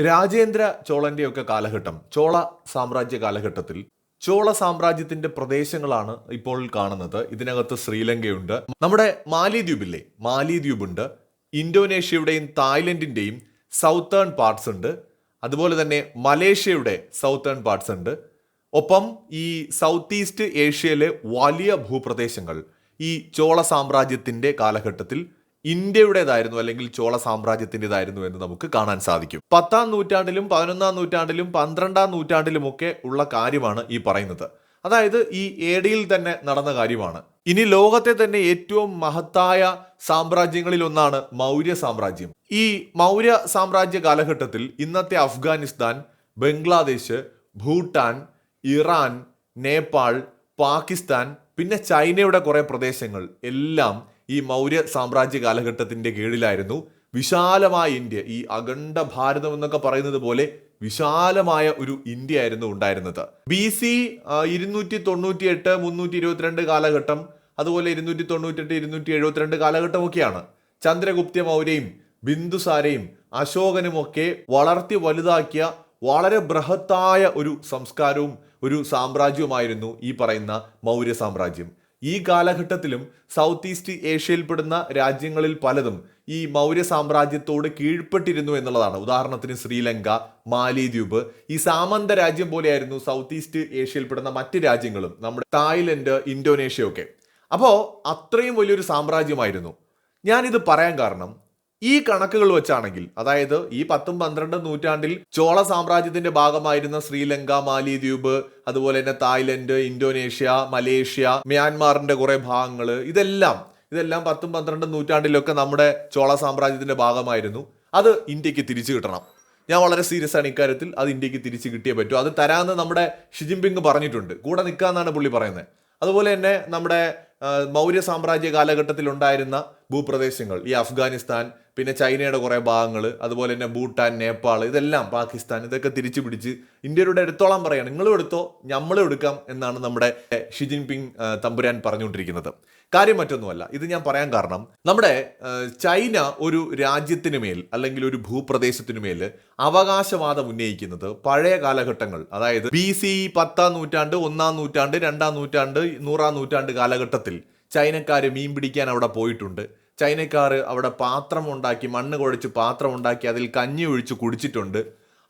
രാജേന്ദ്ര ചോളന്റെയൊക്കെ കാലഘട്ടം ചോള സാമ്രാജ്യ കാലഘട്ടത്തിൽ ചോള സാമ്രാജ്യത്തിന്റെ പ്രദേശങ്ങളാണ് ഇപ്പോൾ കാണുന്നത്. ഇതിനകത്ത് ശ്രീലങ്കയുണ്ട്. നമ്മുടെ മാലിദ്വീപില്ലേ? മാലിദ്വീപ് ഉണ്ട് ഇന്തോനേഷ്യയുടെയും തായ്ലൻഡിന്റെയും സൗത്തേൺ പാർട്സ് ഉണ്ട്. അതുപോലെ തന്നെ മലേഷ്യയുടെ സൗത്തേൺ പാർട്സ് ഉണ്ട്. ഒപ്പം ഈ സൗത്ത് ഈസ്റ്റ് ഏഷ്യയിലെ വലിയ ഭൂപ്രദേശങ്ങൾ ഈ ചോള സാമ്രാജ്യത്തിന്റെ കാലഘട്ടത്തിൽ ഇന്ത്യയുടേതായിരുന്നു അല്ലെങ്കിൽ ചോള സാമ്രാജ്യത്തിന്റെതായിരുന്നു എന്ന് നമുക്ക് കാണാൻ സാധിക്കും. പത്താം നൂറ്റാണ്ടിലും പതിനൊന്നാം നൂറ്റാണ്ടിലും പന്ത്രണ്ടാം നൂറ്റാണ്ടിലുമൊക്കെ ഉള്ള കാര്യമാണ് ഈ പറയുന്നത്. അതായത് ഈ ഏടിയിൽ തന്നെ നടന്ന കാര്യമാണ്. ഇനി ലോകത്തെ തന്നെ ഏറ്റവും മഹത്തായ സാമ്രാജ്യങ്ങളിൽ ഒന്നാണ് മൗര്യ സാമ്രാജ്യം. ഈ മൗര്യ സാമ്രാജ്യ കാലഘട്ടത്തിൽ ഇന്നത്തെ അഫ്ഗാനിസ്ഥാൻ ബംഗ്ലാദേശ് ഭൂട്ടാൻ ഇറാൻ നേപ്പാൾ പാകിസ്ഥാൻ പിന്നെ ചൈനയുടെ കുറേ പ്രദേശങ്ങൾ എല്ലാം ഈ മൗര്യ സാമ്രാജ്യ കാലഘട്ടത്തിന്റെ കീഴിലായിരുന്നു വിശാലമായ ഇന്ത്യ. ഈ അഖണ്ഡ ഭാരതം എന്നൊക്കെ പറയുന്നത് പോലെ വിശാലമായ ഒരു ഇന്ത്യ ആയിരുന്നു ഉണ്ടായിരുന്നത്. ബി സി ഇരുന്നൂറ്റി തൊണ്ണൂറ്റി എട്ട് മുന്നൂറ്റി ഇരുപത്തിരണ്ട് കാലഘട്ടം അതുപോലെ ഇരുന്നൂറ്റി തൊണ്ണൂറ്റെട്ട് ഇരുന്നൂറ്റി എഴുപത്തിരണ്ട് കാലഘട്ടമൊക്കെയാണ് ചന്ദ്രഗുപ്ത മൗര്യയും ബിന്ദുസാരയും അശോകനുമൊക്കെ വളർത്തി വലുതാക്കിയ വളരെ ബൃഹത്തായ ഒരു സംസ്കാരവും ഒരു സാമ്രാജ്യവുമായിരുന്നു ഈ പറയുന്ന മൗര്യ സാമ്രാജ്യം. ഈ കാലഘട്ടത്തിലും സൗത്ത് ഈസ്റ്റ് ഏഷ്യയിൽപ്പെടുന്ന രാജ്യങ്ങളിൽ പലതും ഈ മൗര്യ സാമ്രാജ്യത്തോട് കീഴ്പ്പെട്ടിരുന്നു എന്നുള്ളതാണ്. ഉദാഹരണത്തിന് ശ്രീലങ്ക മാലിദ്വീപ് ഈ സാമന്ത രാജ്യം പോലെയായിരുന്നു സൗത്ത് ഈസ്റ്റ് ഏഷ്യയിൽപ്പെടുന്ന മറ്റ് രാജ്യങ്ങളും നമ്മുടെ തായ്ലൻഡ് ഇന്തോനേഷ്യ ഒക്കെ. അപ്പോൾ അത്രയും വലിയൊരു സാമ്രാജ്യമായിരുന്നു. ഞാനിത് പറയാൻ കാരണം ഈ കണക്കുകൾ വെച്ചാണെങ്കിൽ അതായത് ഈ പത്തും പന്ത്രണ്ടും നൂറ്റാണ്ടിൽ ചോള സാമ്രാജ്യത്തിന്റെ ഭാഗമായിരുന്ന ശ്രീലങ്ക മാലിദ്വീപ് അതുപോലെ തന്നെ തായ്ലൻഡ് ഇന്തോനേഷ്യ മലേഷ്യ മ്യാൻമാറിന്റെ കുറെ ഭാഗങ്ങൾ ഇതെല്ലാം ഇതെല്ലാം പത്തും പന്ത്രണ്ടും നൂറ്റാണ്ടിലൊക്കെ നമ്മുടെ ചോള സാമ്രാജ്യത്തിന്റെ ഭാഗമായിരുന്നു. അത് ഇന്ത്യയ്ക്ക് തിരിച്ചു കിട്ടണം. ഞാൻ വളരെ സീരിയസ് ആണ് ഇക്കാര്യത്തിൽ. അത് ഇന്ത്യയ്ക്ക് തിരിച്ചു കിട്ടിയേ പറ്റൂ. അത് തരാമെന്ന് നമ്മുടെ ഷിജിൻപിങ് പറഞ്ഞിട്ടുണ്ട്. കൂടെ നിൽക്കാന്നാണ് പുള്ളി പറയുന്നത്. അതുപോലെ തന്നെ നമ്മുടെ മൗര്യ സാമ്രാജ്യ കാലഘട്ടത്തിൽ ഉണ്ടായിരുന്ന ഭൂപ്രദേശങ്ങൾ ഈ അഫ്ഗാനിസ്ഥാൻ പിന്നെ ചൈനയുടെ കുറേ ഭാഗങ്ങൾ അതുപോലെ തന്നെ ഭൂട്ടാൻ നേപ്പാൾ ഇതെല്ലാം പാകിസ്ഥാൻ ഇതൊക്കെ തിരിച്ചു പിടിച്ച് ഇന്ത്യയുടെ എടുത്തോളം പറയാണ്. നിങ്ങളും എടുത്തോ ഞമ്മളും എടുക്കാം എന്നാണ് നമ്മുടെ ഷി ജിൻപിങ് തമ്പുരാൻ പറഞ്ഞുകൊണ്ടിരിക്കുന്നത്. കാര്യം മറ്റൊന്നുമല്ല ഇത് ഞാൻ പറയാൻ കാരണം നമ്മുടെ ചൈന ഒരു രാജ്യത്തിന് മേൽ അല്ലെങ്കിൽ ഒരു ഭൂപ്രദേശത്തിനു മേൽ അവകാശവാദം ഉന്നയിക്കുന്നത് പഴയ കാലഘട്ടങ്ങൾ അതായത് ബി സി പത്താം നൂറ്റാണ്ട് ഒന്നാം നൂറ്റാണ്ട് രണ്ടാം നൂറ്റാണ്ട് നൂറാം നൂറ്റാണ്ട് കാലഘട്ടത്തിൽ ചൈനക്കാർ മീൻ പിടിക്കാൻ അവിടെ പോയിട്ടുണ്ട്. ചൈനക്കാർ അവിടെ പാത്രം ഉണ്ടാക്കി മണ്ണ് കുഴച്ച് പാത്രം ഉണ്ടാക്കി അതിൽ കഞ്ഞി ഒഴിച്ച് കുടിച്ചിട്ടുണ്ട്.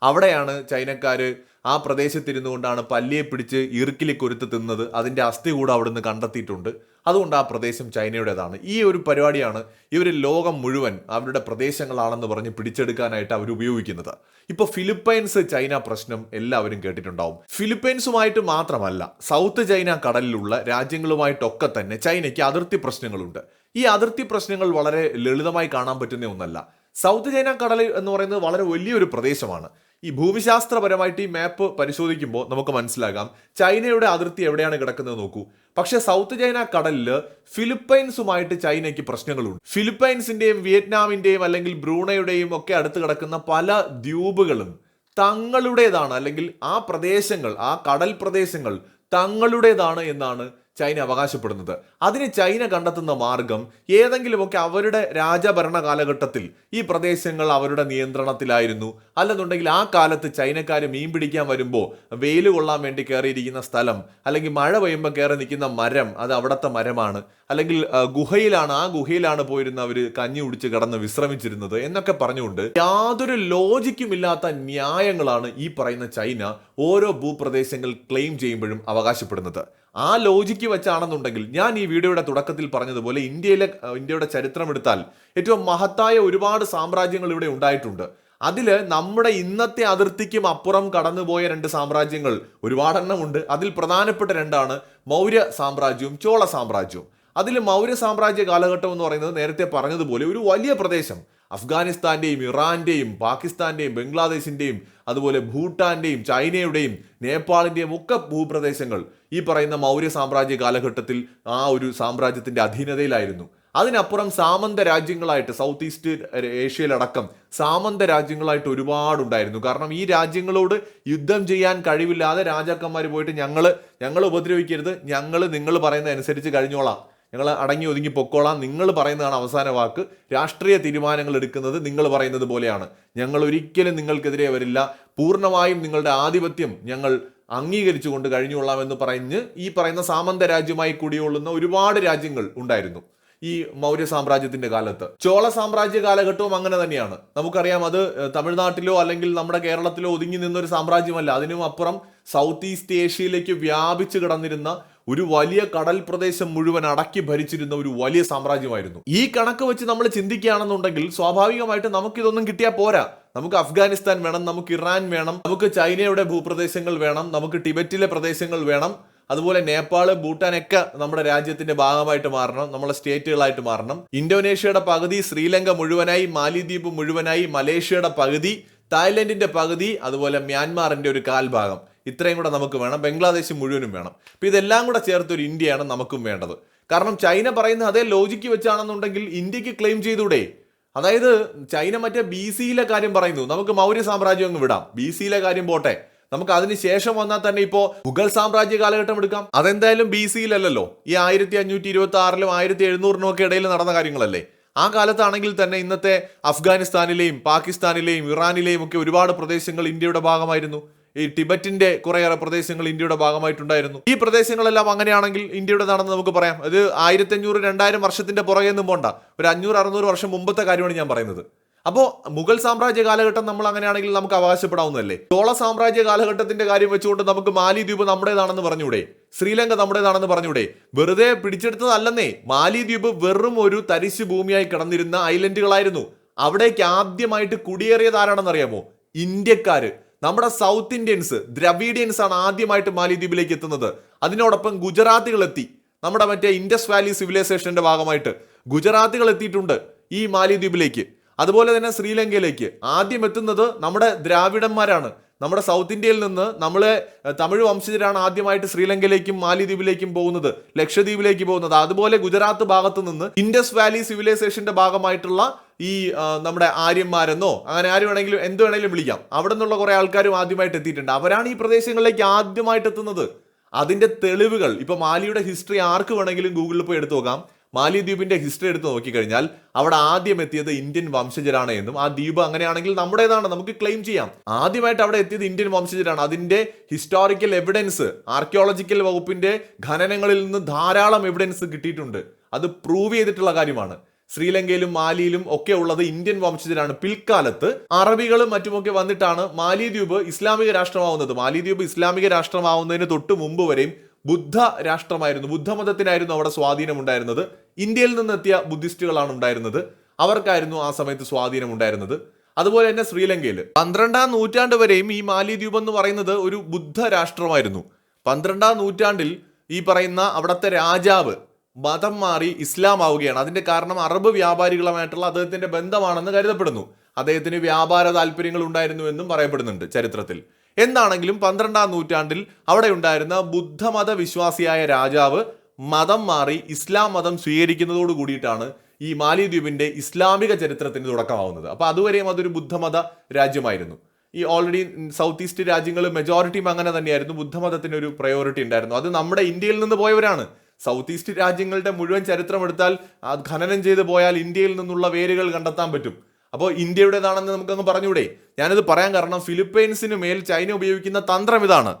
അവിടെയാണ് ചൈനക്കാർ ആ പ്രദേശത്തിരുന്നു കൊണ്ടാണ് പല്ലിയെ പിടിച്ച് ഇറുക്കിലി കൊരുത്ത് തിന്നത് അതിന്റെ അസ്ഥി കൂടെ അവിടുന്ന് കണ്ടെത്തിയിട്ടുണ്ട്. അതുകൊണ്ട് ആ പ്രദേശം ചൈനയുടേതാണ്. ഈ ഒരു പരിപാടിയാണ് ഇവർ ലോകം മുഴുവൻ അവരുടെ പ്രദേശങ്ങളാണെന്ന് പറഞ്ഞ് പിടിച്ചെടുക്കാനായിട്ട് അവർ ഉപയോഗിക്കുന്നത്. ഇപ്പൊ ഫിലിപ്പൈൻസ് ചൈന പ്രശ്നം എല്ലാവരും കേട്ടിട്ടുണ്ടാവും. ഫിലിപ്പൈൻസുമായിട്ട് മാത്രമല്ല സൗത്ത് ചൈന കടലിലുള്ള രാജ്യങ്ങളുമായിട്ടൊക്കെ തന്നെ ചൈനയ്ക്ക് അതിർത്തി പ്രശ്നങ്ങളുണ്ട്. ഈ അതിർത്തി പ്രശ്നങ്ങൾ വളരെ ലളിതമായി കാണാൻ പറ്റുന്ന ഒന്നല്ല. സൗത്ത് ചൈന കടൽ എന്ന് പറയുന്നത് വളരെ വലിയൊരു പ്രദേശമാണ്. ഈ ഭൂമിശാസ്ത്രപരമായിട്ട് ഈ മാപ്പ് പരിശോധിക്കുമ്പോൾ നമുക്ക് മനസ്സിലാകാം. ചൈനയുടെ അതിർത്തി എവിടെയാണ് കിടക്കുന്നത് നോക്കൂ. പക്ഷെ സൗത്ത് ചൈന കടലിൽ ഫിലിപ്പൈൻസുമായിട്ട് ചൈനയ്ക്ക് പ്രശ്നങ്ങളുണ്ട്. ഫിലിപ്പൈൻസിന്റെയും വിയറ്റ്നാമിന്റെയും അല്ലെങ്കിൽ ബ്രൂണയുടെയും ഒക്കെ അടുത്ത് കിടക്കുന്ന പല ദ്വീപുകളും തങ്ങളുടേതാണ്. അല്ലെങ്കിൽ ആ പ്രദേശങ്ങൾ ആ കടൽ പ്രദേശങ്ങൾ തങ്ങളുടേതാണ് എന്നാണ് ചൈന അവകാശപ്പെടുന്നത്. അതിന് ചൈന കണ്ടെത്തുന്ന മാർഗം ഏതെങ്കിലുമൊക്കെ അവരുടെ രാജഭരണ കാലഘട്ടത്തിൽ ഈ പ്രദേശങ്ങൾ അവരുടെ നിയന്ത്രണത്തിലായിരുന്നു. അല്ലെന്നുണ്ടെങ്കിൽ ആ കാലത്ത് ചൈനക്കാർ മീൻ പിടിക്കാൻ വരുമ്പോൾ വെയിൽ കൊള്ളാൻ വേണ്ടി കയറിയിരിക്കുന്ന സ്ഥലം അല്ലെങ്കിൽ മഴ പെയ്യുമ്പോൾ കയറി നിൽക്കുന്ന മരം അത് അവിടുത്തെ മരമാണ്. അല്ലെങ്കിൽ ഗുഹയിലാണ് ആ ഗുഹയിലാണ് പോയിരുന്ന അവർ കഞ്ഞി കുടിച്ച് കിടന്ന് വിശ്രമിച്ചിരുന്നത് എന്നൊക്കെ പറഞ്ഞുകൊണ്ട് യാതൊരു ലോജിക്കും ഇല്ലാത്ത ന്യായങ്ങളാണ് ഈ പറയുന്ന ചൈന ഓരോ ഭൂപ്രദേശങ്ങൾ ക്ലെയിം ചെയ്യുമ്പോഴും അവകാശപ്പെടുന്നത്. ആ ലോജിക്ക് വെച്ചാണെന്നുണ്ടെങ്കിൽ ഞാൻ ഈ വീഡിയോയുടെ തുടക്കത്തിൽ പറഞ്ഞതുപോലെ ഇന്ത്യയിലെ ഇന്ത്യയുടെ ചരിത്രം എടുത്താൽ ഏറ്റവും മഹത്തായ ഒരുപാട് സാമ്രാജ്യങ്ങൾ ഇവിടെ ഉണ്ടായിട്ടുണ്ട്. അതിൽ നമ്മുടെ ഇന്നത്തെ അതിർത്തിക്കും അപ്പുറം കടന്നുപോയ രണ്ട് സാമ്രാജ്യങ്ങൾ ഒരുപാടെണ്ണമുണ്ട്. അതിൽ പ്രധാനപ്പെട്ട രണ്ടാണ് മൗര്യ സാമ്രാജ്യവും ചോള സാമ്രാജ്യവും. അതിൽ മൗര്യ സാമ്രാജ്യ കാലഘട്ടം എന്ന് പറയുന്നത് നേരത്തെ പറഞ്ഞതുപോലെ ഒരു വലിയ പ്രദേശം. അഫ്ഗാനിസ്ഥാന്റെയും ഇറാന്റെയും പാകിസ്ഥാന്റെയും ബംഗ്ലാദേശിന്റെയും അതുപോലെ ഭൂട്ടാന്റെയും ചൈനയുടെയും നേപ്പാളിന്റെയും ഒക്കെ ഭൂപ്രദേശങ്ങൾ ഈ പറയുന്ന മൗര്യ സാമ്രാജ്യ കാലഘട്ടത്തിൽ ആ ഒരു സാമ്രാജ്യത്തിന്റെ അധീനതയിലായിരുന്നു. അതിനപ്പുറം സാമന്ത രാജ്യങ്ങളായിട്ട് സൗത്ത് ഈസ്റ്റ് ഏഷ്യയിലടക്കം സാമന്ത രാജ്യങ്ങളായിട്ട് ഒരുപാടുണ്ടായിരുന്നു. കാരണം ഈ രാജ്യങ്ങളോട് യുദ്ധം ചെയ്യാൻ കഴിവില്ലാതെ രാജാക്കന്മാർ പോയിട്ട് ഞങ്ങൾ ഞങ്ങൾ ഉപദ്രവിക്കരുത് ഞങ്ങൾ നിങ്ങൾ പറയുന്ന അനുസരിച്ച് കഴിഞ്ഞോളാം. ഞങ്ങൾ അടങ്ങി ഒതുങ്ങി പൊക്കോളാം. നിങ്ങൾ പറയുന്നതാണ് അവസാന വാക്ക്. രാഷ്ട്രീയ തീരുമാനങ്ങൾ എടുക്കുന്നത് നിങ്ങൾ പറയുന്നത് പോലെയാണ്. ഞങ്ങൾ ഒരിക്കലും നിങ്ങൾക്കെതിരെ വരില്ല. പൂർണമായും നിങ്ങളുടെ ആധിപത്യം ഞങ്ങൾ അംഗീകരിച്ചുകൊണ്ട് കഴിഞ്ഞുകൊള്ളാമെന്ന് പറഞ്ഞ് ഈ പറയുന്ന സാമന്ത രാജ്യമായി കൂടിയുള്ള ഒരുപാട് രാജ്യങ്ങൾ ഉണ്ടായിരുന്നു. ഈ മൗര്യ സാമ്രാജ്യത്തിന്റെ കാലത്ത്. ചോള സാമ്രാജ്യ കാലഘട്ടവും അങ്ങനെ തന്നെയാണ്. നമുക്കറിയാം അത് തമിഴ്നാട്ടിലോ അല്ലെങ്കിൽ നമ്മുടെ കേരളത്തിലോ ഒതുങ്ങി നിന്നൊരു സാമ്രാജ്യമല്ല. അതിനും അപ്പുറം സൗത്ത് ഈസ്റ്റ് ഏഷ്യയിലേക്ക് വ്യാപിച്ചു കിടന്നിരുന്ന ഒരു വലിയ കടൽ പ്രദേശം മുഴുവൻ അടക്കി ഭരിച്ചിരുന്ന ഒരു വലിയ സാമ്രാജ്യമായിരുന്നു. ഈ കണക്ക് വെച്ച് നമ്മൾ ചിന്തിക്കുകയാണെന്നുണ്ടെങ്കിൽ സ്വാഭാവികമായിട്ട് നമുക്കിതൊന്നും കിട്ടിയാൽ പോരാ. നമുക്ക് അഫ്ഗാനിസ്ഥാൻ വേണം നമുക്ക് ഇറാൻ വേണം നമുക്ക് ചൈനയുടെ ഭൂപ്രദേശങ്ങൾ വേണം നമുക്ക് ടിബറ്റിലെ പ്രദേശങ്ങൾ വേണം അതുപോലെ നേപ്പാൾ ഭൂട്ടാനൊക്കെ നമ്മുടെ രാജ്യത്തിന്റെ ഭാഗമായിട്ട് മാറണം നമ്മളെ സ്റ്റേറ്റുകളായിട്ട് മാറണം. ഇന്തോനേഷ്യയുടെ പകുതി ശ്രീലങ്ക മുഴുവനായി മാലിദ്വീപ് മുഴുവനായി മലേഷ്യയുടെ പകുതി തായ്ലൻഡിന്റെ പകുതി അതുപോലെ മ്യാൻമാറിന്റെ ഒരു കാൽഭാഗം. ഇത്രയും കൂടെ നമുക്ക് വേണം ബംഗ്ലാദേശ് മുഴുവനും വേണം. അപ്പൊ ഇതെല്ലാം കൂടെ ചേർത്ത് ഒരു ഇന്ത്യയാണ് നമുക്കും വേണ്ടത്. കാരണം ചൈന പറയുന്ന അതേ ലോജിക്ക് വെച്ചാണെന്നുണ്ടെങ്കിൽ ഇന്ത്യയ്ക്ക് ക്ലെയിം ചെയ്തൂടെ? അതായത് ചൈന മറ്റേ ബി സിയിലെ കാര്യം പറയുന്നു നമുക്ക് മൗര്യ സാമ്രാജ്യം അങ്ങ് വിടാം. ബി സിയിലെ കാര്യം പോട്ടെ. നമുക്ക് അതിന് ശേഷം വന്നാൽ തന്നെ ഇപ്പോൾ മുഗൾ സാമ്രാജ്യ കാലഘട്ടം എടുക്കാം. അതെന്തായാലും ബി സിയിലല്ലല്ലോ ഈ ആയിരത്തി അഞ്ഞൂറ്റി ഇരുപത്തി ആറിലും ആയിരത്തി എഴുന്നൂറിനും ഒക്കെ ഇടയിൽ നടന്ന കാര്യങ്ങളല്ലേ? ആ കാലത്താണെങ്കിൽ തന്നെ ഇന്നത്തെ അഫ്ഗാനിസ്ഥാനിലെയും പാകിസ്ഥാനിലെയും ഇറാനിലെയും ഒക്കെ ഒരുപാട് പ്രദേശങ്ങൾ ഇന്ത്യയുടെ ഭാഗമായിരുന്നു. ഈ ടിബറ്റിന്റെ കുറേയേറെ പ്രദേശങ്ങൾ ഇന്ത്യയുടെ ഭാഗമായിട്ടുണ്ടായിരുന്നു. ഈ പ്രദേശങ്ങളെല്ലാം അങ്ങനെയാണെങ്കിൽ ഇന്ത്യയുടെ നടന്ന് നമുക്ക് പറയാം. അത് ആയിരത്തി അഞ്ഞൂറ് രണ്ടായിരം വർഷത്തിന്റെ പുറകെ നിന്നും പോണ്ട. ഒരു അഞ്ഞൂറ് അറുന്നൂറ് വർഷം മുമ്പത്തെ കാര്യമാണ് ഞാൻ പറയുന്നത്. അപ്പോൾ മുഗൾ സാമ്രാജ്യ കാലഘട്ടം നമ്മൾ അങ്ങനെയാണെങ്കിൽ നമുക്ക് അവകാശപ്പെടാവുന്നതല്ലേ? ചോള സാമ്രാജ്യ കാലഘട്ടത്തിന്റെ കാര്യം വെച്ചുകൊണ്ട് നമുക്ക് മാലിദ്വീപ് നമ്മുടേതാണെന്ന് പറഞ്ഞൂടെ? ശ്രീലങ്ക നമ്മുടേതാണെന്ന് പറഞ്ഞൂടെ? വെറുതെ പിടിച്ചെടുത്തതല്ലെന്നേ. മാലിദ്വീപ് വെറും ഒരു തരിശു ഭൂമിയായി കിടന്നിരുന്ന ഐലൻഡുകളായിരുന്നു. അവിടേക്ക് ആദ്യമായിട്ട് കുടിയേറിയത് ആരാണെന്ന് അറിയാമോ? ഇന്ത്യക്കാര്. നമ്മുടെ സൗത്ത് ഇന്ത്യൻസ് ദ്രവീഡിയൻസ് ആണ് ആദ്യമായിട്ട് മാലിദ്വീപിലേക്ക് എത്തുന്നത്. അതിനോടൊപ്പം ഗുജറാത്തികൾ എത്തി നമ്മുടെ മറ്റേ ഇൻഡസ് വാലി സിവിലൈസേഷന്റെ ഭാഗമായിട്ട് ഗുജറാത്തികൾ എത്തിയിട്ടുണ്ട് ഈ മാലിദ്വീപിലേക്ക് അതുപോലെ തന്നെ ശ്രീലങ്കയിലേക്ക്. ആദ്യം എത്തുന്നത് നമ്മുടെ ദ്രാവിഡന്മാരാണ്. നമ്മുടെ സൗത്ത് ഇന്ത്യയിൽ നിന്ന് നമ്മളെ തമിഴ് വംശജരാണ് ആദ്യമായിട്ട് ശ്രീലങ്കയിലേക്കും മാലിദ്വീപിലേക്കും പോകുന്നത്. ലക്ഷദ്വീപിലേക്ക് പോകുന്നത്. അതുപോലെ ഗുജറാത്ത് ഭാഗത്ത് നിന്ന് ഇൻഡസ് വാലി സിവിലൈസേഷന്റെ ഭാഗമായിട്ടുള്ള ഈ നമ്മുടെ ആര്യന്മാരെന്നോ അങ്ങനെ ആര് വേണമെങ്കിലും എന്ത് വേണമെങ്കിലും വിളിക്കാം. അവിടെ നിന്നുള്ള കുറെ ആൾക്കാരും ആദ്യമായിട്ട് എത്തിയിട്ടുണ്ട്. അവരാണ് ഈ പ്രദേശങ്ങളിലേക്ക് ആദ്യമായിട്ട് എത്തുന്നത്. അതിന്റെ തെളിവുകൾ ഇപ്പൊ മാലിയുടെ ഹിസ്റ്ററി ആർക്ക് വേണമെങ്കിലും ഗൂഗിളിൽ പോയി എടുത്തു നോക്കാം. മാലിദ്വീപിന്റെ ഹിസ്റ്ററി എടുത്ത് നോക്കിക്കഴിഞ്ഞാൽ അവിടെ ആദ്യം എത്തിയത് ഇന്ത്യൻ വംശജരാണ് എന്നും ആ ദ്വീപ് അങ്ങനെയാണെങ്കിൽ നമ്മുടേതാണ് നമുക്ക് ക്ലെയിം ചെയ്യാം. ആദ്യമായിട്ട് അവിടെ എത്തിയത് ഇന്ത്യൻ വംശജരാണ്. അതിന്റെ ഹിസ്റ്റോറിക്കൽ എവിഡൻസ് ആർക്കിയോളജിക്കൽ വകുപ്പിന്റെ ഖനനങ്ങളിൽ നിന്ന് ധാരാളം എവിഡൻസ് കിട്ടിയിട്ടുണ്ട്. അത് പ്രൂവ് ചെയ്തിട്ടുള്ള കാര്യമാണ്. ശ്രീലങ്കയിലും മാലിയിലും ഒക്കെ ഉള്ളത് ഇന്ത്യൻ വംശജരാണ്. പിൽക്കാലത്ത് അറബികളും മറ്റുമൊക്കെ വന്നിട്ടാണ് മാലിദ്വീപ് ഇസ്ലാമിക രാഷ്ട്രമാവുന്നത്. മാലിദ്വീപ് ഇസ്ലാമിക രാഷ്ട്രമാവുന്നതിന് തൊട്ട് മുമ്പ് വരെയും ബുദ്ധ രാഷ്ട്രമായിരുന്നു ബുദ്ധമതത്തിനായിരുന്നു അവിടെ സ്വാധീനം ഉണ്ടായിരുന്നത് ഇന്ത്യയിൽ നിന്നെത്തിയ ബുദ്ധിസ്റ്റുകളാണ് ഉണ്ടായിരുന്നത്. അവർക്കായിരുന്നു ആ സമയത്ത് സ്വാധീനം ഉണ്ടായിരുന്നത് അതുപോലെ തന്നെ ശ്രീലങ്കയിൽ പന്ത്രണ്ടാം നൂറ്റാണ്ട് വരെയും ഈ മാലിദ്വീപ് എന്ന് പറയുന്നത് ഒരു ബുദ്ധ രാഷ്ട്രമായിരുന്നു പന്ത്രണ്ടാം നൂറ്റാണ്ടിൽ ഈ പറയുന്ന അവിടുത്തെ രാജാവ് മതം മാറി ഇസ്ലാം ആവുകയാണ് അതിന്റെ കാരണം അറബ് വ്യാപാരികളുമായിട്ടുള്ള അദ്ദേഹത്തിന്റെ ബന്ധമാണെന്ന് കരുതപ്പെടുന്നു. അദ്ദേഹത്തിന് വ്യാപാര താല്പര്യങ്ങൾ ഉണ്ടായിരുന്നു എന്നും പറയപ്പെടുന്നുണ്ട് ചരിത്രത്തിൽ. എന്താണെങ്കിലും പന്ത്രണ്ടാം നൂറ്റാണ്ടിൽ അവിടെ ഉണ്ടായിരുന്ന ബുദ്ധമത വിശ്വാസിയായ രാജാവ് മതം മാറി ഇസ്ലാം മതം സ്വീകരിക്കുന്നതോട് കൂടിയിട്ടാണ് ഈ മാലിദ്വീപിന്റെ ഇസ്ലാമിക ചരിത്രത്തിന് തുടക്കമാവുന്നത്. അപ്പൊ അതുവരെയും അതൊരു ബുദ്ധമത രാജ്യമായിരുന്നു. ഈ ഓൾറെഡി സൗത്ത് ഈസ്റ്റ് രാജ്യങ്ങൾ മെജോറിറ്റിയും അങ്ങനെ തന്നെയായിരുന്നു. ബുദ്ധമതത്തിന് ഒരു പ്രയോറിറ്റി ഉണ്ടായിരുന്നു. അത് നമ്മുടെ ഇന്ത്യയിൽ നിന്ന് പോയവരാണ്. സൗത്ത് ഈസ്റ്റ് രാജ്യങ്ങളുടെ മുഴുവൻ ചരിത്രം എടുത്താൽ ഖനനം ചെയ്ത് പോയാൽ ഇന്ത്യയിൽ നിന്നുള്ള വേരുകൾ കണ്ടെത്താൻ പറ്റും. അപ്പോൾ ഇന്ത്യയുടേതാണെന്ന് നമുക്കങ്ങ് പറഞ്ഞൂടെ ഞാനിത് പറയാൻ കാരണം ഫിലിപ്പൈൻസിന് മേൽ ചൈന ഉപയോഗിക്കുന്ന തന്ത്രം ഇതാണ്.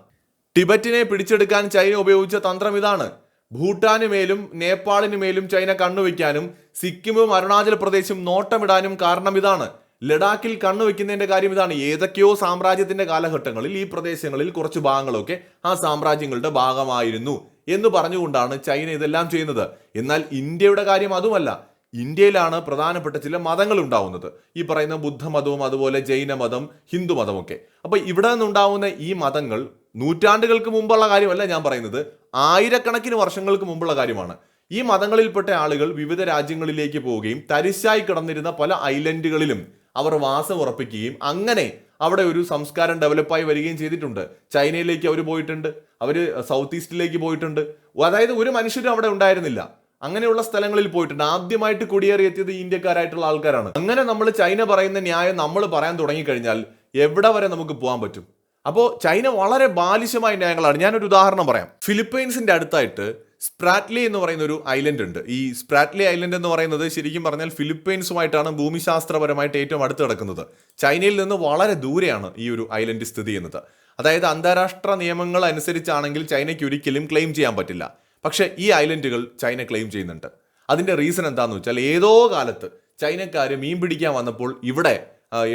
ടിബറ്റിനെ പിടിച്ചെടുക്കാൻ ചൈന ഉപയോഗിച്ച തന്ത്രം ഇതാണ്. ഭൂട്ടാന് മേലും നേപ്പാളിന് മേലും ചൈന കണ്ണുവെക്കാനും സിക്കിമും അരുണാചൽ പ്രദേശും നോട്ടമിടാനും കാരണം ഇതാണ്. ലഡാക്കിൽ കണ്ണുവെക്കുന്നതിന്റെ കാര്യം ഇതാണ്. ഏതൊക്കെയോ സാമ്രാജ്യത്തിന്റെ കാലഘട്ടങ്ങളിൽ ഈ പ്രദേശങ്ങളിൽ കുറച്ച് ഭാഗങ്ങളൊക്കെ ആ സാമ്രാജ്യങ്ങളുടെ ഭാഗമായിരുന്നു എന്ന് പറഞ്ഞുകൊണ്ടാണ് ചൈന ഇതെല്ലാം ചെയ്യുന്നത്. എന്നാൽ ഇന്ത്യയുടെ കാര്യം അതുമല്ല. ഇന്ത്യയിലാണ് പ്രധാനപ്പെട്ട ചില മതങ്ങൾ ഉണ്ടാവുന്നത് ഈ പറയുന്ന ബുദ്ധമതവും അതുപോലെ ജൈനമതം ഹിന്ദുമതമൊക്കെ. അപ്പോൾ ഇവിടെ നിന്നുണ്ടാവുന്ന ഈ മതങ്ങൾ നൂറ്റാണ്ടുകൾക്ക് മുമ്പുള്ള കാര്യമല്ല ഞാൻ പറയുന്നത്. ആയിരക്കണക്കിന് വർഷങ്ങൾക്ക് മുമ്പുള്ള കാര്യമാണ്. ഈ മതങ്ങളിൽപ്പെട്ട ആളുകൾ വിവിധ രാജ്യങ്ങളിലേക്ക് പോവുകയും തരിശായി കിടന്നിരുന്ന പല ഐലൻഡുകളിലും അവർ വാസം ഉറപ്പിക്കുകയും അങ്ങനെ അവിടെ ഒരു സംസ്കാരം ഡെവലപ്പായി വരികയും ചെയ്തിട്ടുണ്ട്. ചൈനയിലേക്ക് അവർ പോയിട്ടുണ്ട്. അവർ സൗത്ത് ഈസ്റ്റിലേക്ക് പോയിട്ടുണ്ട്. അതായത് ഒരു മനുഷ്യരും അവിടെ ഉണ്ടായിരുന്നില്ല. അങ്ങനെയുള്ള സ്ഥലങ്ങളിൽ പോയിട്ടുണ്ട്. ആദ്യമായിട്ട് കുടിയേറിയെത്തിയത് ഇന്ത്യക്കാരായിട്ടുള്ള ആൾക്കാരാണ്. അങ്ങനെ നമ്മൾ ചൈന പറയുന്ന ന്യായം നമ്മൾ പറയാൻ തുടങ്ങിക്കഴിഞ്ഞാൽ എവിടെ വരെ നമുക്ക് പോകാൻ പറ്റും? അപ്പോൾ ചൈന വളരെ ബാലിശമായ ന്യായങ്ങളാണ്. ഞാനൊരു ഉദാഹരണം പറയാം. ഫിലിപ്പൈൻസിന്റെ അടുത്തായിട്ട് സ്പ്രാറ്റ്ലി എന്ന് പറയുന്ന ഒരു ഐലൻഡ് ഉണ്ട്. ഈ സ്പ്രാറ്റ്ലി ഐലൻഡ് എന്ന് പറയുന്നത് ശരിക്കും പറഞ്ഞാൽ ഫിലിപ്പൈൻസുമായിട്ടാണ് ഭൂമിശാസ്ത്രപരമായിട്ട് ഏറ്റവും അടുത്ത് കിടക്കുന്നത്. ചൈനയിൽ നിന്ന് വളരെ ദൂരെയാണ് ഈ ഒരു ഐലൻഡ് സ്ഥിതി ചെയ്യുന്നത്. അതായത് അന്താരാഷ്ട്ര നിയമങ്ങൾ അനുസരിച്ചാണെങ്കിൽ ചൈനയ്ക്ക് ഒരിക്കലും ക്ലെയിം ചെയ്യാൻ പറ്റില്ല. പക്ഷേ ഈ ഐലൻഡുകൾ ചൈന ക്ലെയിം ചെയ്യുന്നുണ്ട്. അതിന്റെ റീസൺ എന്താണെന്ന് വെച്ചാൽ ഏതോ കാലത്ത് ചൈനക്കാർ മീൻ പിടിക്കാൻ വന്നപ്പോൾ ഇവിടെ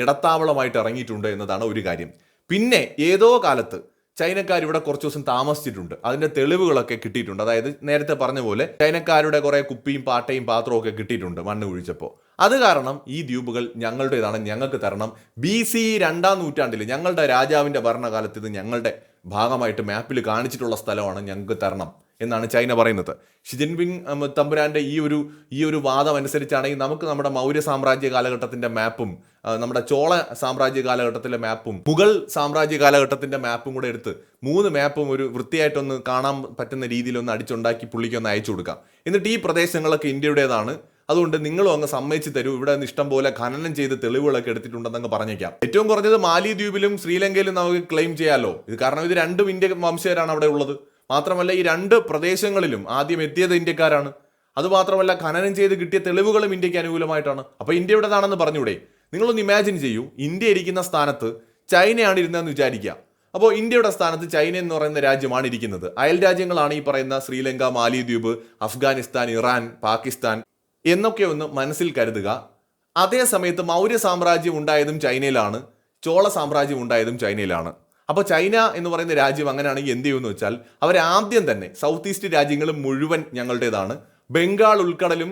ഇടത്താവളമായിട്ട് ഇറങ്ങിയിട്ടുണ്ട് എന്നതാണ് ഒരു കാര്യം. പിന്നെ ഏതോ കാലത്ത് ചൈനക്കാർ ഇവിടെ കുറച്ച് ദിവസം താമസിച്ചിട്ടുണ്ട്. അതിന്റെ തെളിവുകളൊക്കെ കിട്ടിയിട്ടുണ്ട്. അതായത് നേരത്തെ പറഞ്ഞ പോലെ ചൈനക്കാരുടെ കുറെ കുപ്പിയും പാട്ടയും പാത്രവും ഒക്കെ കിട്ടിയിട്ടുണ്ട് മണ്ണ് കുഴിച്ചപ്പോൾ അത് കാരണം ഈ ദ്വീപുകൾ ഞങ്ങളുടേതാണ് ഞങ്ങൾക്ക് തരണം. ബി സി രണ്ടാം നൂറ്റാണ്ടിൽ ഞങ്ങളുടെ രാജാവിന്റെ ഭരണകാലത്ത് ഇത് ഞങ്ങളുടെ ഭാഗമായിട്ട് മാപ്പിൽ കാണിച്ചിട്ടുള്ള സ്ഥലമാണ് ഞങ്ങൾക്ക് തരണം. എന്നാണ് ചൈന പറയുന്നത്. ഷി ജിൻപിങ് തമ്പുരാന്റെ ഈ ഒരു ഈ ഒരു വാദം അനുസരിച്ചാണെങ്കിൽ നമുക്ക് നമ്മുടെ മൗര്യ സാമ്രാജ്യ കാലഘട്ടത്തിന്റെ മാപ്പും നമ്മുടെ ചോള സാമ്രാജ്യ കാലഘട്ടത്തിലെ മാപ്പും മുഗൾ സാമ്രാജ്യ കാലഘട്ടത്തിന്റെ മാപ്പും കൂടെ എടുത്ത് മൂന്ന് മാപ്പും ഒരു വൃത്തിയായിട്ടൊന്ന് കാണാൻ പറ്റുന്ന രീതിയിലൊന്ന് അടിച്ചുണ്ടാക്കി പുള്ളിക്കൊന്ന് അയച്ചു കൊടുക്കാം. എന്നിട്ട് ഈ പ്രദേശങ്ങളൊക്കെ ഇന്ത്യയുടേതാണ്. അതുകൊണ്ട് നിങ്ങളും അങ്ങ് സമ്മതിച്ച് തരൂ. ഇവിടെ ഇഷ്ടം പോലെ ഖനനം ചെയ്ത് തെളിവുകളൊക്കെ എടുത്തിട്ടുണ്ടെന്നങ്ങ് പറഞ്ഞേക്കാം. ഏറ്റവും കുറഞ്ഞത് മാലിദ്വീപിലും ശ്രീലങ്കയിലും നമുക്ക് ക്ലെയിം ചെയ്യാമല്ലോ ഇത് കാരണം ഇത് രണ്ടും ഇന്ത്യ വംശജരാണ് അവിടെ ഉള്ളത്. മാത്രമല്ല ഈ രണ്ട് പ്രദേശങ്ങളിലും ആദ്യം എത്തിയത് ഇന്ത്യക്കാരാണ്. അതുമാത്രമല്ല ഖനനം ചെയ്ത് കിട്ടിയ തെളിവുകളും ഇന്ത്യയ്ക്ക് അനുകൂലമായിട്ടാണ്. അപ്പൊ ഇന്ത്യയുടേതാണെന്ന് പറഞ്ഞൂടെ? നിങ്ങളൊന്ന് ഇമാജിൻ ചെയ്യൂ. ഇന്ത്യ ഇരിക്കുന്ന സ്ഥാനത്ത് ചൈനയാണ് ഇരുന്നതെന്ന് വിചാരിക്കുക. അപ്പോൾ ഇന്ത്യയുടെ സ്ഥാനത്ത് ചൈന എന്ന് പറയുന്ന രാജ്യമാണ് ഇരിക്കുന്നത്. അയൽ രാജ്യങ്ങളാണ് ഈ പറയുന്ന ശ്രീലങ്ക മാലിദ്വീപ് അഫ്ഗാനിസ്ഥാൻ ഇറാൻ പാകിസ്ഥാൻ എന്നൊക്കെ ഒന്ന് മനസ്സിൽ കരുതുക. അതേ സമയത്ത് മൗര്യ സാമ്രാജ്യം ഉണ്ടായതും ചൈനയിലാണ്. ചോള സാമ്രാജ്യം ഉണ്ടായതും ചൈനയിലാണ്. അപ്പോൾ ചൈന എന്ന് പറയുന്ന രാജ്യം അങ്ങനെയാണെങ്കിൽ എന്ത് ചെയ്യുമെന്ന് വെച്ചാൽ അവർ ആദ്യം തന്നെ സൗത്ത് ഈസ്റ്റ് രാജ്യങ്ങൾ മുഴുവൻ ഞങ്ങളുടേതാണ്. ബംഗാൾ ഉൾക്കടലും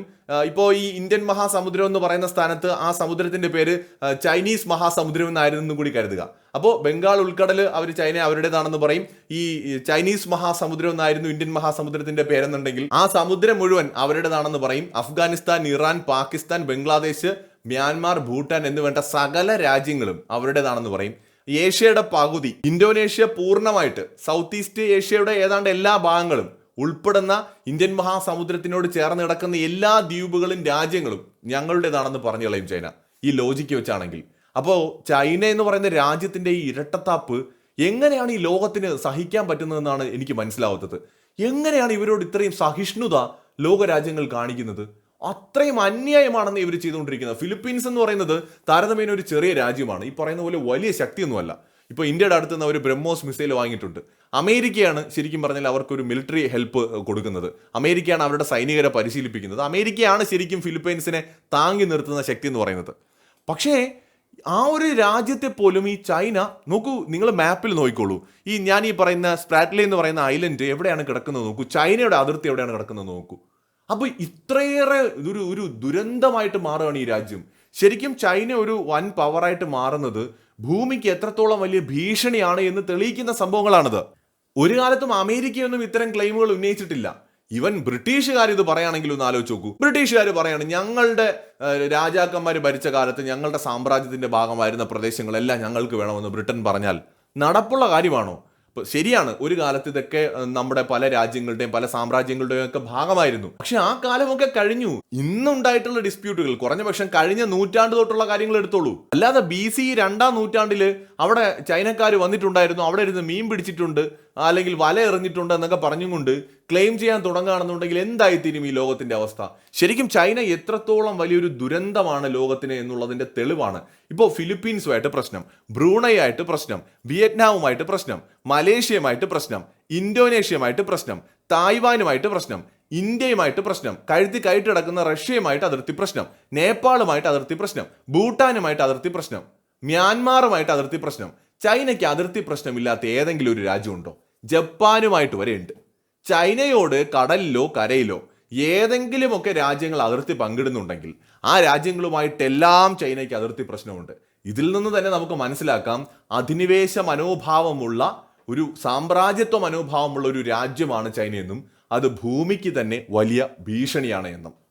ഇപ്പോൾ ഈ ഇന്ത്യൻ മഹാസമുദ്രം എന്ന് പറയുന്ന സ്ഥാനത്ത് ആ സമുദ്രത്തിന്റെ പേര് ചൈനീസ് മഹാസമുദ്രം എന്നായിരുന്നു കൂടി കരുതുക. അപ്പോൾ ബംഗാൾ ഉൾക്കടൽ അവർ ചൈന അവരുടേതാണെന്ന് പറയും. ഈ ഈ ചൈനീസ് മഹാസമുദ്രം എന്നായിരുന്നു ഇന്ത്യൻ മഹാസമുദ്രത്തിന്റെ പേരെന്നുണ്ടെങ്കിൽ ആ സമുദ്രം മുഴുവൻ അവരുടേതാണെന്ന് പറയും. അഫ്ഗാനിസ്ഥാൻ ഇറാൻ പാകിസ്ഥാൻ ബംഗ്ലാദേശ് മ്യാൻമാർ ഭൂട്ടാൻ എന്ന് വേണ്ട സകല രാജ്യങ്ങളും അവരുടേതാണെന്ന് പറയും. ഏഷ്യയുടെ പകുതി ഇന്തോനേഷ്യ പൂർണമായിട്ട് സൗത്ത് ഈസ്റ്റ് ഏഷ്യയുടെ ഏതാണ്ട് എല്ലാ ഭാഗങ്ങളും ഉൾപ്പെടുന്ന ഇന്ത്യൻ മഹാസമുദ്രത്തിനോട് ചേർന്ന് കിടക്കുന്ന എല്ലാ ദ്വീപുകളും രാജ്യങ്ങളും ഞങ്ങളുടേതാണെന്ന് പറഞ്ഞു കളയും ചൈന ഈ ലോജിക്ക് വെച്ചാണെങ്കിൽ. അപ്പോൾ ചൈന എന്ന് പറയുന്ന രാജ്യത്തിന്റെ ഈ ഇരട്ടത്താപ്പ് എങ്ങനെയാണ് ഈ ലോകത്തിന് സഹിക്കാൻ പറ്റുന്നതെന്നാണ് എനിക്ക് മനസ്സിലാവാത്തത്. എങ്ങനെയാണ് ഇവരോട് ഇത്രയും സഹിഷ്ണുത ലോകരാജ്യങ്ങൾ കാണിക്കുന്നത്? അത്രയും അന്യായമാണെന്ന് ഇവർ ചെയ്തുകൊണ്ടിരിക്കുന്നത്. ഫിലിപ്പീൻസ് എന്ന് പറയുന്നത് താരതമ്യേന ഒരു ചെറിയ രാജ്യമാണ്. ഈ പറയുന്ന പോലെ വലിയ ശക്തിയൊന്നുമല്ല. ഇപ്പോൾ ഇന്ത്യയുടെ അടുത്ത് നിന്ന് അവർ ബ്രഹ്മോസ് മിസൈൽ വാങ്ങിയിട്ടുണ്ട്. അമേരിക്കയാണ് ശരിക്കും പറഞ്ഞാൽ അവർക്കൊരു മിലിറ്ററി ഹെൽപ്പ് കൊടുക്കുന്നത്. അമേരിക്കയാണ് അവരുടെ സൈനികരെ പരിശീലിപ്പിക്കുന്നത്. അമേരിക്കയാണ് ശരിക്കും ഫിലിപ്പൈൻസിനെ താങ്ങി നിർത്തുന്ന ശക്തി എന്ന് പറയുന്നത്. പക്ഷേ ആ ഒരു രാജ്യത്തെ പോലും ഈ ചൈന നോക്കൂ നിങ്ങൾ മാപ്പിൽ നോക്കിക്കോളൂ. ഈ ഞാൻ ഈ പറയുന്ന സ്പ്രാറ്റ്ലി എന്ന് പറയുന്ന ഐലൻഡ് എവിടെയാണ് കിടക്കുന്നത് നോക്കൂ. ചൈനയുടെ അതിർത്തി എവിടെയാണ് കിടക്കുന്നത് നോക്കൂ. അപ്പൊ ഇത്രയേറെ ഒരു ഒരു ദുരന്തമായിട്ട് മാറുകയാണ് ഈ രാജ്യം. ശരിക്കും ചൈന ഒരു വൻ പവറായിട്ട് മാറുന്നത് ഭൂമിക്ക് എത്രത്തോളം വലിയ ഭീഷണിയാണ് എന്ന് തെളിയിക്കുന്ന സംഭവങ്ങളാണിത്. ഒരു കാലത്തും അമേരിക്കയൊന്നും ഇത്തരം ക്ലെയിമുകൾ ഉന്നയിച്ചിട്ടില്ല. ഇവൻ ബ്രിട്ടീഷുകാർ ഇത് പറയുകയാണെങ്കിൽ ഒന്ന് ആലോചിച്ച് നോക്കൂ. ബ്രിട്ടീഷുകാർ പറയാണ് ഞങ്ങളുടെ രാജാക്കന്മാർ ഭരിച്ച കാലത്ത് ഞങ്ങളുടെ സാമ്രാജ്യത്തിന്റെ ഭാഗമായിരുന്ന പ്രദേശങ്ങളെല്ലാം ഞങ്ങൾക്ക് വേണമെന്ന് ബ്രിട്ടൻ പറഞ്ഞാൽ നടപ്പുള്ള കാര്യമാണോ? ഇപ്പൊ ശരിയാണ് ഒരു കാലത്ത് ഇതൊക്കെ നമ്മുടെ പല രാജ്യങ്ങളുടെയും പല സാമ്രാജ്യങ്ങളുടെയും ഒക്കെ ഭാഗമായിരുന്നു. പക്ഷെ ആ കാലമൊക്കെ കഴിഞ്ഞു. ഇന്നുണ്ടായിട്ടുള്ള ഡിസ്പ്യൂട്ടുകൾ കുറഞ്ഞ പക്ഷം കഴിഞ്ഞ നൂറ്റാണ്ട് തൊട്ടുള്ള കാര്യങ്ങൾ എടുത്തോളൂ. അല്ലാതെ ബി സി രണ്ടാം നൂറ്റാണ്ടിൽ അവിടെ ചൈനക്കാർ വന്നിട്ടുണ്ടായിരുന്നു അവിടെ ഇരുന്ന് മീൻ പിടിച്ചിട്ടുണ്ട്. അല്ലെങ്കിൽ വല എറിഞ്ഞിട്ടുണ്ട് എന്നൊക്കെ പറഞ്ഞുകൊണ്ട് ക്ലെയിം ചെയ്യാൻ തുടങ്ങുകയാണെന്നുണ്ടെങ്കിൽ എന്തായിത്തീരും ഈ ലോകത്തിന്റെ അവസ്ഥ? ശരിക്കും ചൈന എത്രത്തോളം വലിയൊരു ദുരന്തമാണ് ലോകത്തിന് എന്നുള്ളതിന്റെ തെളിവാണ്. ഇപ്പോൾ ഫിലിപ്പീൻസുമായിട്ട് പ്രശ്നം ബ്രൂണയായിട്ട് പ്രശ്നം വിയറ്റ്നാമുമായിട്ട് പ്രശ്നം മലേഷ്യയുമായിട്ട് പ്രശ്നം ഇന്തോനേഷ്യയുമായിട്ട് പ്രശ്നം തായ്വാനുമായിട്ട് പ്രശ്നം ഇന്ത്യയുമായിട്ട് പ്രശ്നം കഴുത്തി കയറ്റി കിടക്കുന്ന റഷ്യയുമായിട്ട് അതിർത്തി പ്രശ്നം നേപ്പാളുമായിട്ട് അതിർത്തി പ്രശ്നം ഭൂട്ടാനുമായിട്ട് അതിർത്തി പ്രശ്നം മ്യാൻമാറുമായിട്ട് അതിർത്തി പ്രശ്നം ചൈനയ്ക്ക് അതിർത്തി പ്രശ്നമില്ലാത്ത ഏതെങ്കിലും ഒരു രാജ്യമുണ്ടോ? ജപ്പാനുമായിട്ട് വരെ ഉണ്ട് ചൈനയോട് കടലിലോ കരയിലോ ഏതെങ്കിലുമൊക്കെ രാജ്യങ്ങൾ അതിർത്തി പങ്കിടുന്നുണ്ടെങ്കിൽ ആ രാജ്യങ്ങളുമായിട്ടെല്ലാം ചൈനയ്ക്ക് അതിർത്തി പ്രശ്നമുണ്ട്. ഇതിൽ നിന്ന് തന്നെ നമുക്ക് മനസ്സിലാക്കാം അധിനിവേശ മനോഭാവമുള്ള ഒരു സാമ്രാജ്യത്വ മനോഭാവമുള്ള ഒരു രാജ്യമാണ് ചൈനയെന്നും അത് ഭൂമിക്ക് തന്നെ വലിയ ഭീഷണിയാണ് എന്നും.